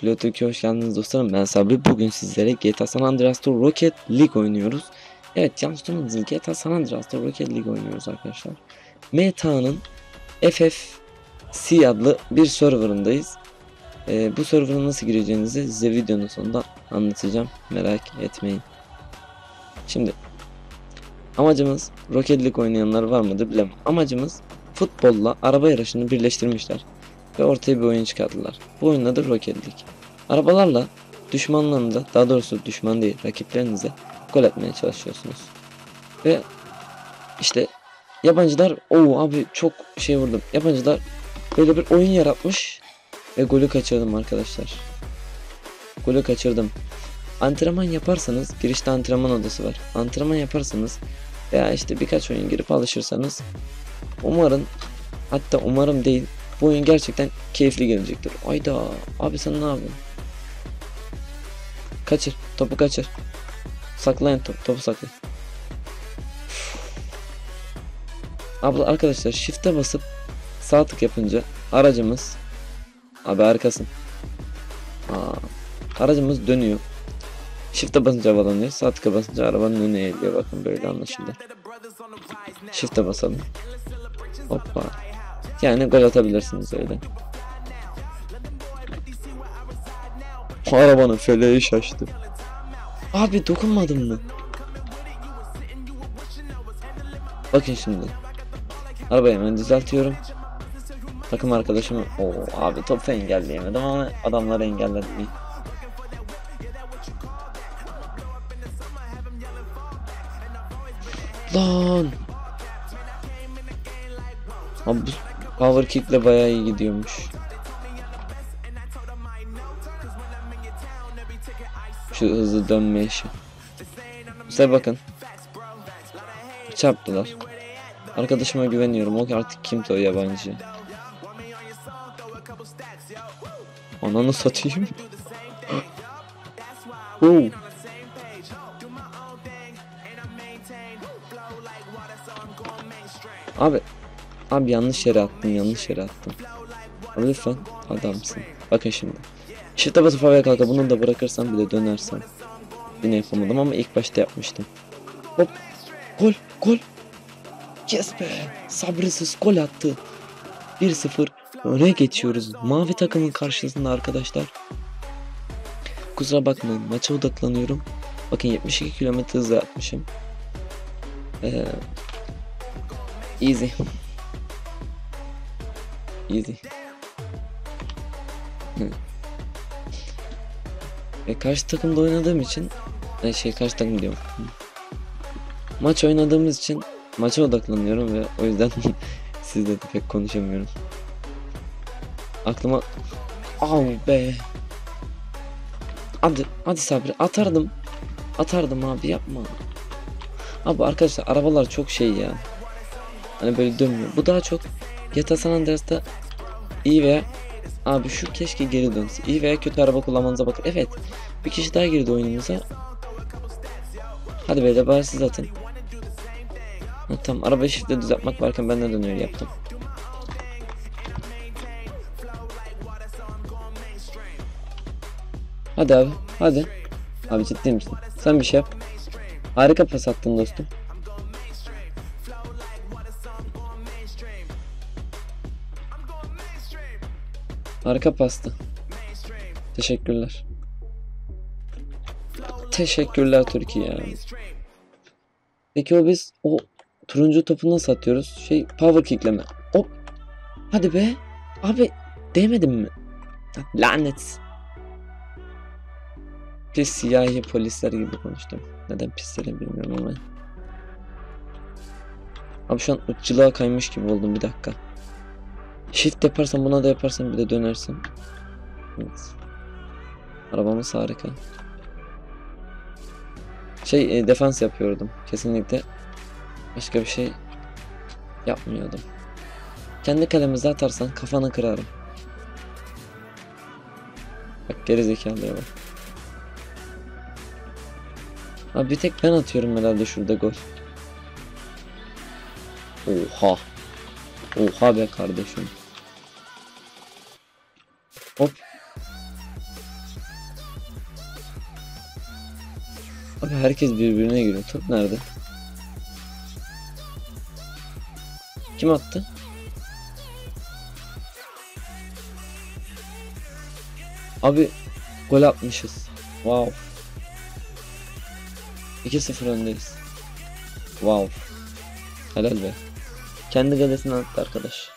Kule hoş geldiniz dostlarım. Ben Sabri. Bugün sizlere GTA San Andreas'ta Rocket League oynuyoruz. Evet yanlış duymadınız. GTA San Andreas'ta Rocket League oynuyoruz arkadaşlar. Meta'nın FFC adlı bir serverındayız. Ee, bu server'a nasıl gireceğinizi size videonun sonunda anlatacağım. Merak etmeyin. Şimdi amacımız Rocket League oynayanlar var mıdır bilemem. Amacımız futbolla araba yarışını birleştirmişler ve ortaya bir oyun çıkarttılar. Bu oyunun adı Rocket League. Arabalarla düşmanlarınıza, daha doğrusu düşman değil rakiplerinize gol atmaya çalışıyorsunuz. Ve işte yabancılar, o abi çok şey vurdum. Yabancılar böyle bir oyun yaratmış ve golü kaçırdım arkadaşlar. Golü kaçırdım. Antrenman yaparsanız, girişte antrenman odası var. Antrenman yaparsanız veya işte birkaç oyun girip alışırsanız umarım hatta umarım değil bu oyun gerçekten keyifli gelecektir. Ayda abi sen ne yapıyorsun? Kaçır. Topu kaçır. Saklayın top, topu saklayın. Abla arkadaşlar shift'e basıp sağ tık yapınca aracımız abi harikasın. Aa, aracımız dönüyor. Shift'e basınca havalanıyor. Sağ tıka basınca arabanın önüne eğiliyor. Bakın böyle anlaşıldı. Shift'e basalım. Hoppa. Yani gol atabilirsiniz öyle. Arabanın feleği şaştı. Abi dokunmadın mı? Bakın şimdi. Arabayı hemen düzeltiyorum. Takım arkadaşımı... Oo abi topu engelleyemedim ama adamları engelledim. Lan! Abi power kick'le bayağı iyi gidiyormuş. Şu hızlı dönme işi. Size bakın. Çarptılar. Arkadaşıma güveniyorum. O artık kimse o yabancı. Ananı satayım. Oo. Abi Abi yanlış yere attım yanlış yere attım. Abi lütfen adamsın. Bakın şimdi. Shift'e basıp havaya kalka bunu da bırakırsam bir de dönersem. Yine yapamadım ama ilk başta yapmıştım. Hop. Gol gol. Yes be. Sabrısız gol attı. 1-0 öne geçiyoruz. Mavi takımın karşısında arkadaşlar. Kusura bakmayın maça odaklanıyorum. Bakın 72 km hızla yapmışım. Ee, easy. Easy. Ve karşı takımda oynadığım için e, şey karşı takım diyorum. Maç oynadığımız için maça odaklanıyorum ve o yüzden sizle de pek konuşamıyorum. Aklıma Av be. Hadi hadi Sabri atardım. Atardım abi yapma. Abi arkadaşlar arabalar çok şey ya. Hani böyle dönmüyor. Bu daha çok GTA San Andreas'ta iyi veya abi şu keşke geri dönse. İyi veya kötü araba kullanmanıza bakın. Evet. Bir kişi daha girdi oyunumuza. Hadi beyler bari siz atın. Ha, tamam araba shift'te düz yapmak varken ben neden öyle yaptım. Hadi abi hadi. Abi ciddi misin? Sen bir şey yap. Harika pas attın dostum. Harika pastı. Teşekkürler. Teşekkürler Türkiye. Peki o biz o turuncu topu nasıl atıyoruz? Şey power kickleme. Hop. Hadi be. Abi değmedim mi? Lanet. Pis siyahi polisler gibi konuştum. Neden pislerim bilmiyorum ama. Abi şu an ırkçılığa kaymış gibi oldum bir dakika. Shift yaparsam buna da yaparsam bir de dönersin. Evet. Arabamız harika. Şey e, defans yapıyordum. Kesinlikle başka bir şey yapmıyordum. Kendi kalemize atarsan kafanı kırarım. Bak geri zekalıya bak. Abi bir tek ben atıyorum herhalde şurada gol. Oha. Oha be kardeşim. Abi herkes birbirine giriyor. Top nerede? Kim attı? Abi gol atmışız. Wow. 2-0 öndeyiz. Wow. Helal be. Kendi kalesine attı arkadaş.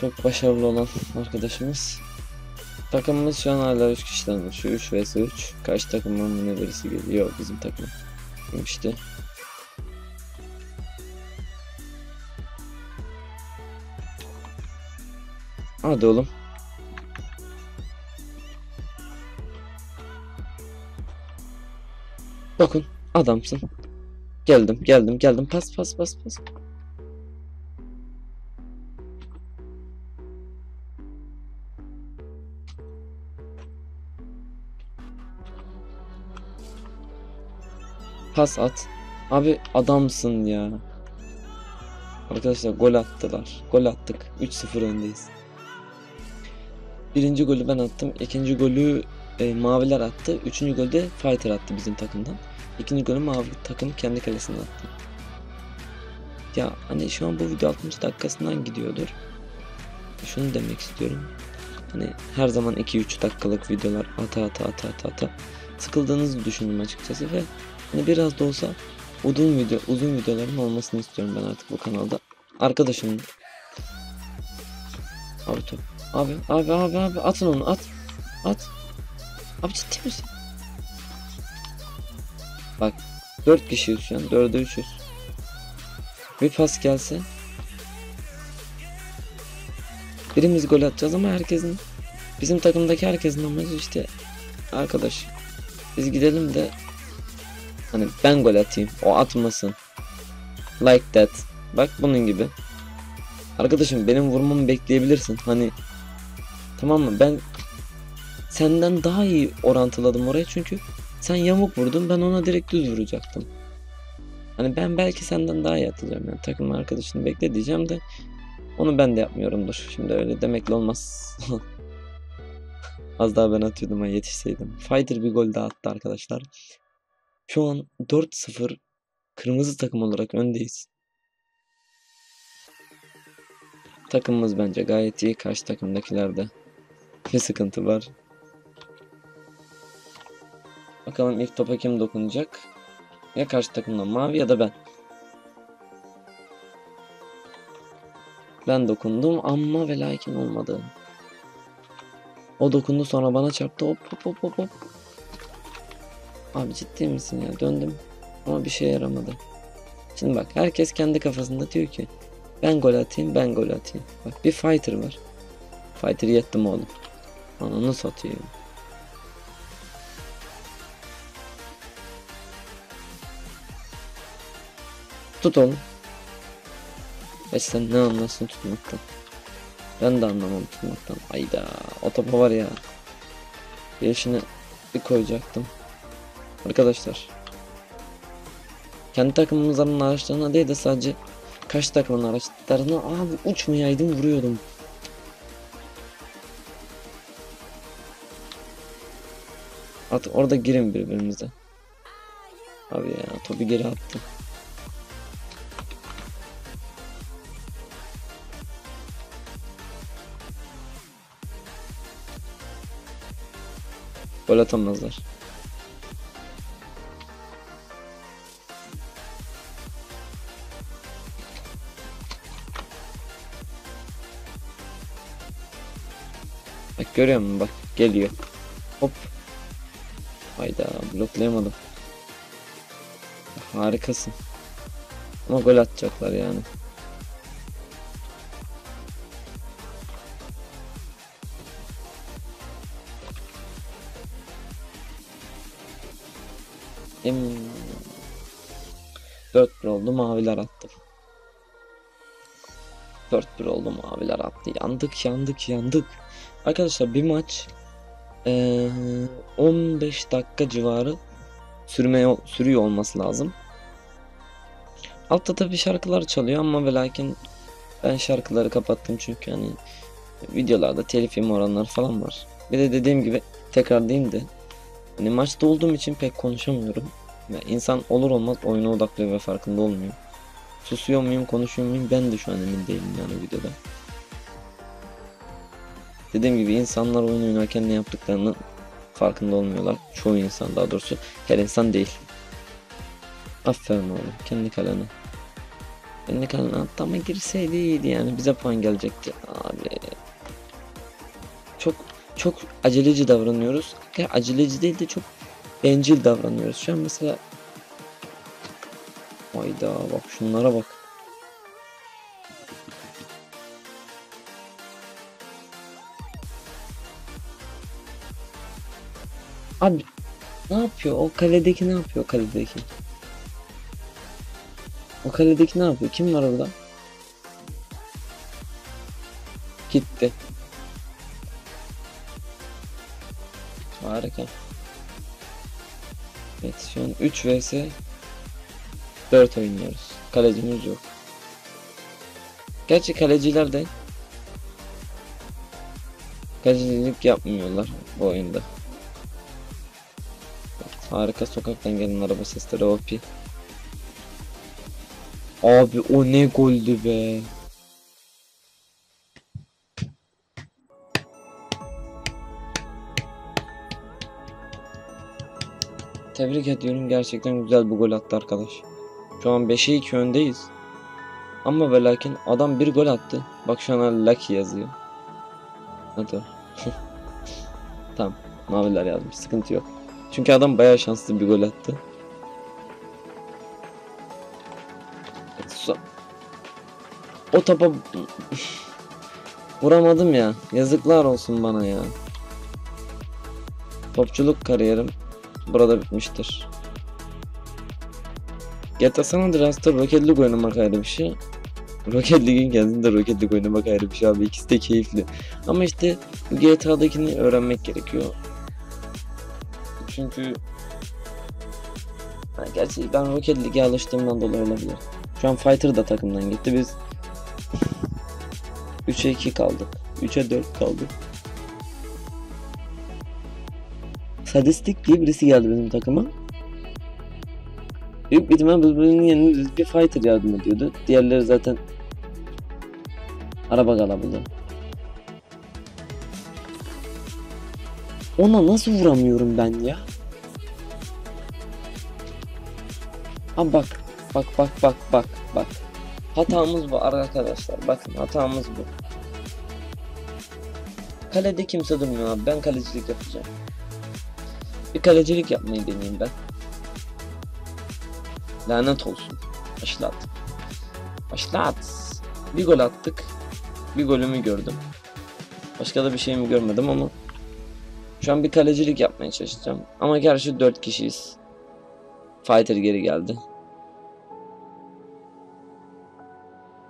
Çok başarılı olan arkadaşımız. Takımımız şu an hala 3 kişiden oluşuyor. 3 vs 3. Kaç takımın yine birisi geliyor. Bizim takım. İşte. Hadi oğlum. Bakın adamsın. Geldim geldim geldim pas pas pas pas. Pas at. Abi adamsın ya. Arkadaşlar gol attılar. Gol attık. 3-0 öndeyiz. Birinci golü ben attım. İkinci golü e, maviler attı. Üçüncü golü de fighter attı bizim takımdan. İkinci golü mavi takım kendi kalesine attı. Ya hani şu an bu video 60 dakikasından gidiyordur. Şunu demek istiyorum. Hani her zaman 2-3 dakikalık videolar ata ata ata ata ata sıkıldığınızı düşündüm açıkçası ve hani biraz da olsa uzun video uzun videoların olmasını istiyorum ben artık bu kanalda. Arkadaşım Abi top. Abi abi abi abi atın onu at. At. Abi ciddi misin? Bak 4 kişiyiz şu an 4'e 3'üz. Bir pas gelse. Birimiz gol atacağız ama herkesin bizim takımdaki herkesin amacı işte arkadaş biz gidelim de hani ben gol atayım o atmasın. Like that. Bak bunun gibi. Arkadaşım benim vurmamı bekleyebilirsin. Hani tamam mı? Ben senden daha iyi orantıladım oraya çünkü sen yamuk vurdun ben ona direkt düz vuracaktım. Hani ben belki senden daha iyi atacağım yani takım arkadaşını bekle diyeceğim de onu ben de yapmıyorumdur. Şimdi öyle demekle olmaz. Az daha ben atıyordum ha yetişseydim. Fighter bir gol daha attı arkadaşlar. Şu an 4-0 kırmızı takım olarak öndeyiz. Takımımız bence gayet iyi. Karşı takımdakilerde bir sıkıntı var. Bakalım ilk topa kim dokunacak? Ya karşı takımdan mavi ya da ben. Ben dokundum ama ve lakin olmadı. O dokundu sonra bana çarptı. Hop hop hop hop. Abi ciddi misin ya? Döndüm ama bir şey yaramadı. Şimdi bak herkes kendi kafasında diyor ki ben gol atayım ben gol atayım. Bak bir fighter var. Fighter yettim oğlum. Ananı satayım. Tut oğlum. E sen ne anlarsın tutmaktan? Ben de anlamam tutmaktan. Ayda o topa var ya. Yaşını bir koyacaktım. Arkadaşlar. Kendi takımımızın araçlarına değil de sadece kaç takımın araçlarına abi uçmayaydım vuruyordum. At orada girin birbirimize. Abi ya topu geri attı. Gol atamazlar. Görüyor musun bak geliyor. Hop. Hayda bloklayamadım. Harikasın. Ama gol atacaklar yani. Em 4-1 oldu maviler attı. 4-1 oldu maviler attı. Yandık yandık yandık. Arkadaşlar bir maç eee, 15 dakika civarı sürmeye sürüyor olması lazım. Altta tabi şarkılar çalıyor ama ve lakin ben şarkıları kapattım çünkü hani videolarda telif oranları falan var. Bir de dediğim gibi tekrar diyeyim de Hani maçta olduğum için pek konuşamıyorum. Ya insan olur olmaz oyuna odaklıyor ve farkında olmuyor. Susuyor muyum, konuşuyor muyum ben de şu an emin değilim yani videoda. Dediğim gibi insanlar oyun oynarken ne yaptıklarının farkında olmuyorlar. Çoğu insan daha doğrusu her insan değil. Aferin oğlum kendi kalene. Kendi kalene attı ama girseydi iyiydi yani bize puan gelecekti. Abi. Çok çok aceleci davranıyoruz. Aceleci değil de çok bencil davranıyoruz. Şu an mesela Hayda bak şunlara bak. Abi ne yapıyor? O kaledeki ne yapıyor kaledeki? O kaledeki ne yapıyor? Kim var orada? Gitti. Harika. Evet şu an 3 vs 4 oynuyoruz. Kalecimiz yok. Gerçi kaleciler de kalecilik yapmıyorlar bu oyunda. Harika sokaktan gelen araba sesleri OP. Abi o ne goldü be. Tebrik ediyorum gerçekten güzel bir gol attı arkadaş. Şu an 5'e 2 öndeyiz. Ama ve lakin adam bir gol attı. Bak şu an Lucky yazıyor. Hadi. tamam. Maviler yazmış. Sıkıntı yok. Çünkü adam bayağı şanslı bir gol attı. O topa vuramadım ya. Yazıklar olsun bana ya. Topçuluk kariyerim burada bitmiştir. GTA San Andreas'ta Rocket League oynamak ayrı bir şey. Rocket League'in kendinde Rocket League oynamak ayrı bir şey abi. İkisi de keyifli. Ama işte GTA'dakini öğrenmek gerekiyor. Çünkü ha, gerçi ben Rocket League'e alıştığımdan dolayı olabilir. Şu an Fighter da takımdan gitti. Biz 3'e 2 kaldık. 3'e 4 kaldık. Sadistik diye birisi geldi bizim takıma. Büyük bir ihtimal birbirinin yerine bir fighter yardım ediyordu. Diğerleri zaten araba kalabalığı. Ona nasıl vuramıyorum ben ya? Ha bak. Bak bak bak bak bak. Hatamız bu arkadaşlar. Bakın hatamız bu. Kalede kimse durmuyor abi. Ben kalecilik yapacağım. Bir kalecilik yapmayı deneyeyim ben. Lanet olsun. Başlat. Başlat. Bir gol attık. Bir golümü gördüm. Başka da bir şeyimi görmedim ama şu an bir kalecilik yapmaya çalışacağım. Ama gerçi 4 kişiyiz. Fighter geri geldi.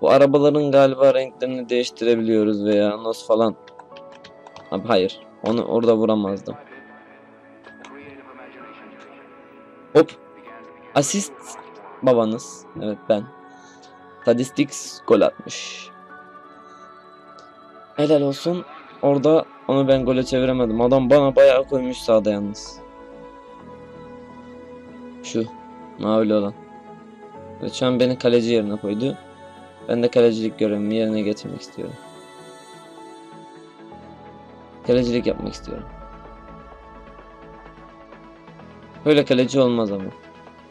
Bu arabaların galiba renklerini değiştirebiliyoruz veya nasıl falan. Abi hayır. Onu orada vuramazdım. Hop. Asist babanız. Evet ben. Statistics gol atmış. Helal olsun. Orada onu ben gole çeviremedim. Adam bana bayağı koymuş sağda yalnız. Şu. Mavili olan. Ve şu an beni kaleci yerine koydu. Ben de kalecilik görevimi yerine getirmek istiyorum. Kalecilik yapmak istiyorum. Böyle kaleci olmaz ama.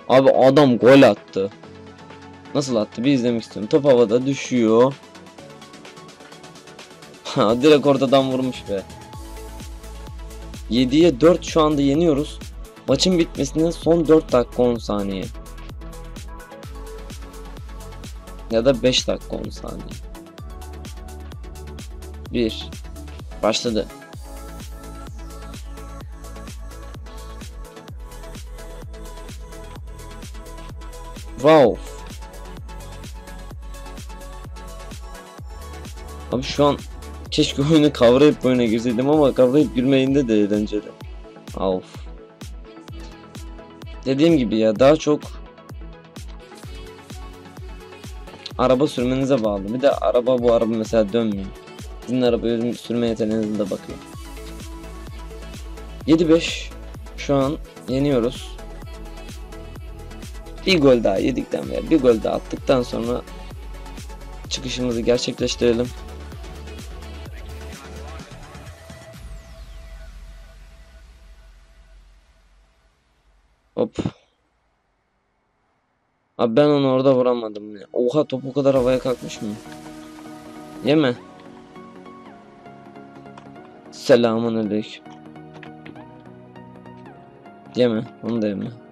Abi adam gol attı. Nasıl attı bir izlemek istiyorum. Top havada düşüyor. Ha direkt ortadan vurmuş be. 7'ye 4 şu anda yeniyoruz. Maçın bitmesine son 4 dakika 10 saniye. Ya da 5 dakika 10 saniye. 1 Başladı. Wow. Abi şu an keşke oyunu kavrayıp oyuna girseydim ama kavrayıp girmeyinde de eğlenceli. Of. Dediğim gibi ya daha çok araba sürmenize bağlı. Bir de araba bu araba mesela dönmüyor. Sizin araba sürme yeteneğinize de bakıyor. 7-5 Şu an yeniyoruz. Bir gol daha yedikten veya bir gol daha attıktan sonra çıkışımızı gerçekleştirelim. Hop. Abi ben onu orada vuramadım. Oha top o kadar havaya kalkmış mı? Yeme. Selamun aleyküm. Yeme. Onu da yeme.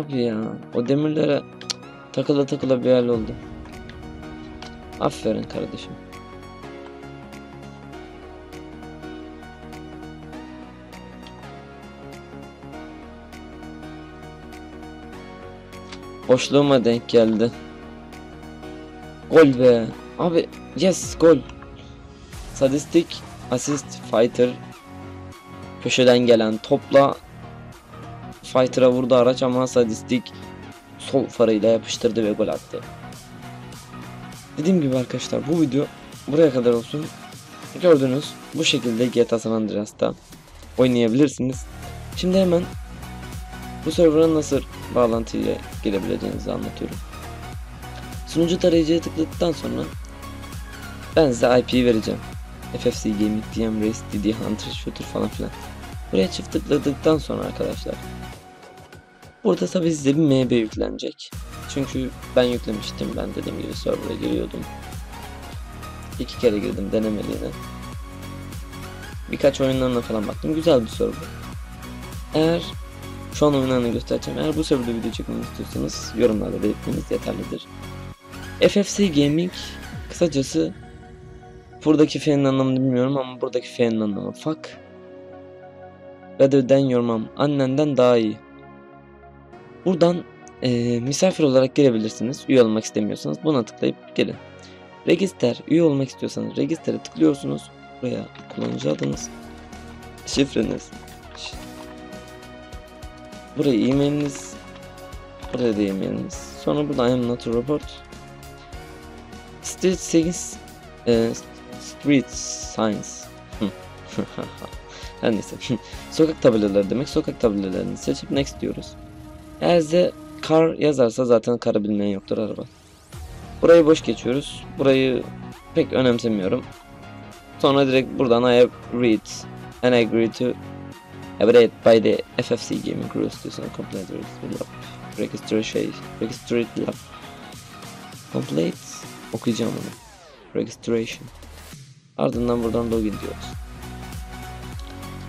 Abi ya. O demirlere takıla takıla bir hal oldu. Aferin kardeşim. Boşluğuma denk geldi. Gol be. Abi yes gol. Sadistik assist fighter köşeden gelen topla fighter'a vurdu araç ama sadistik sol farıyla yapıştırdı ve gol attı. Dediğim gibi arkadaşlar bu video buraya kadar olsun. Gördünüz bu şekilde GTA San Andreas'ta oynayabilirsiniz. Şimdi hemen bu server'a nasıl bağlantıyla girebileceğinizi anlatıyorum. Sunucu tarayıcıya tıkladıktan sonra ben size IP'yi vereceğim. FFC Gaming, DM Race, DD Hunter, Shooter falan filan. Buraya çift tıkladıktan sonra arkadaşlar Burada tabi size bir MB yüklenecek. Çünkü ben yüklemiştim. Ben dediğim gibi server'a giriyordum. İki kere girdim denemeliğine. Birkaç oyunlarına falan baktım. Güzel bir server. Eğer şu an oyunlarını göstereceğim. Eğer bu serverda video çekmemi istiyorsanız yorumlarda belirtmeniz yeterlidir. FFC Gaming kısacası buradaki F'nin anlamını bilmiyorum ama buradaki F'nin anlamı fuck. Better than your mom. Annenden daha iyi. Buradan e, misafir olarak girebilirsiniz. Üye olmak istemiyorsanız buna tıklayıp gelin. Register, üye olmak istiyorsanız register'e tıklıyorsunuz. Buraya kullanıcı adınız, şifreniz, buraya e-mailiniz, buraya da e-mailiniz. Sonra burada I am not a robot. Street 8 e, Street Science. Her neyse. Sokak tabelaları demek. Sokak tabelalarını seçip next diyoruz. Eğer car yazarsa zaten karı bilmeyen yoktur araba. Burayı boş geçiyoruz. Burayı pek önemsemiyorum. Sonra direkt buradan I read and agree to abide by the FFC gaming rules to complete registration register lab complete okuyacağım onu registration ardından buradan login diyoruz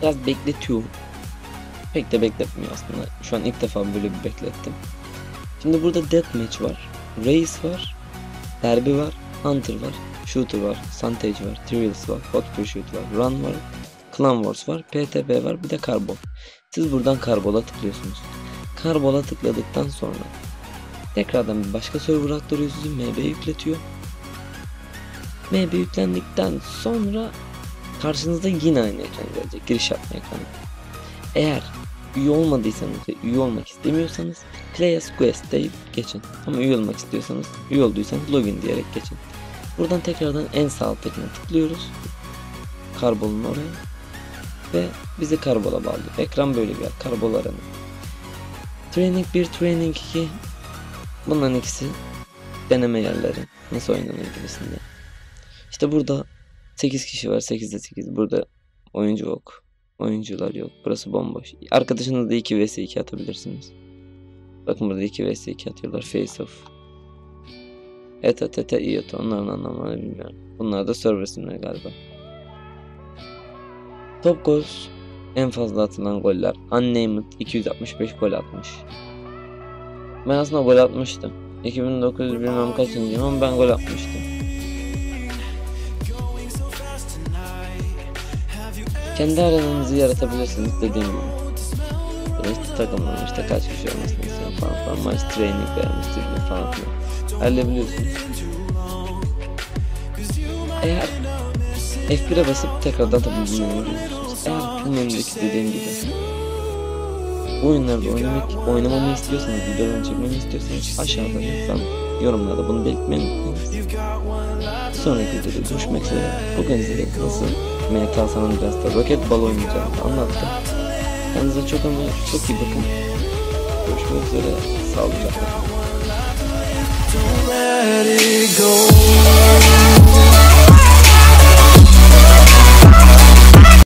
biraz bekletiyor pek de bekletmiyor aslında. Şu an ilk defa böyle bir beklettim. Şimdi burada Deathmatch var. Race var. Derby var. Hunter var. Shooter var. Santage var. Trials var. Hot Pursuit var. Run var. Clan Wars var. PTB var. Bir de Karbol. Siz buradan Karbol'a tıklıyorsunuz. Karbol'a tıkladıktan sonra tekrardan bir başka server aktarıyor sizi. MB yükletiyor. MB yüklendikten sonra karşınızda yine aynı ekran gelecek. Giriş yapma ekranı. Eğer üye olmadıysanız ve üye olmak istemiyorsanız Play as Quest deyip geçin. Ama üye olmak istiyorsanız üye olduysanız login diyerek geçin. Buradan tekrardan en sağ alttakine tıklıyoruz. Karbolun oraya. Ve bizi karbola bağlıyor. Ekran böyle bir yer. Karbol aranı. Training 1, Training 2 Bunların ikisi deneme yerleri. Nasıl oynanıyor gibisinde. İşte burada 8 kişi var. 8'de 8. Burada oyuncu yok. Oyuncular yok. Burası bomboş. Arkadaşınızla 2 vs 2 atabilirsiniz. Bakın burada 2 vs 2 atıyorlar. Face off. Eta teta iyoto. Onların anlamlarını bilmiyorum. Bunlar da server galiba. Top goals. En fazla atılan goller. Unnamed 265 gol atmış. Ben aslında gol atmıştım. 2900 bilmem kaçıncı ama ben gol atmıştım. Kendi aranızı yaratabilirsiniz dediğim gibi. İşte takımlar işte kaç kişi olmasını istiyorum falan falan. Maç training veya istiyorum falan filan. Halledebiliyorsunuz. Eğer F1'e basıp tekrardan tabi bulmayı görüyorsunuz. Eğer bu menüdeki dediğim gibi bu oyunlarda oynamak, oynamamı istiyorsanız, videolarını çekmemi istiyorsanız aşağıda lütfen yorumlarda bunu belirtmeyi unutmayın. sonraki videoda görüşmek üzere. Bugün size nasıl tutmaya kalsanız da roket bal oynayacağımızı anlattım. Kendinize çok ama çok iyi bakın. Görüşmek üzere. Sağlıcakla.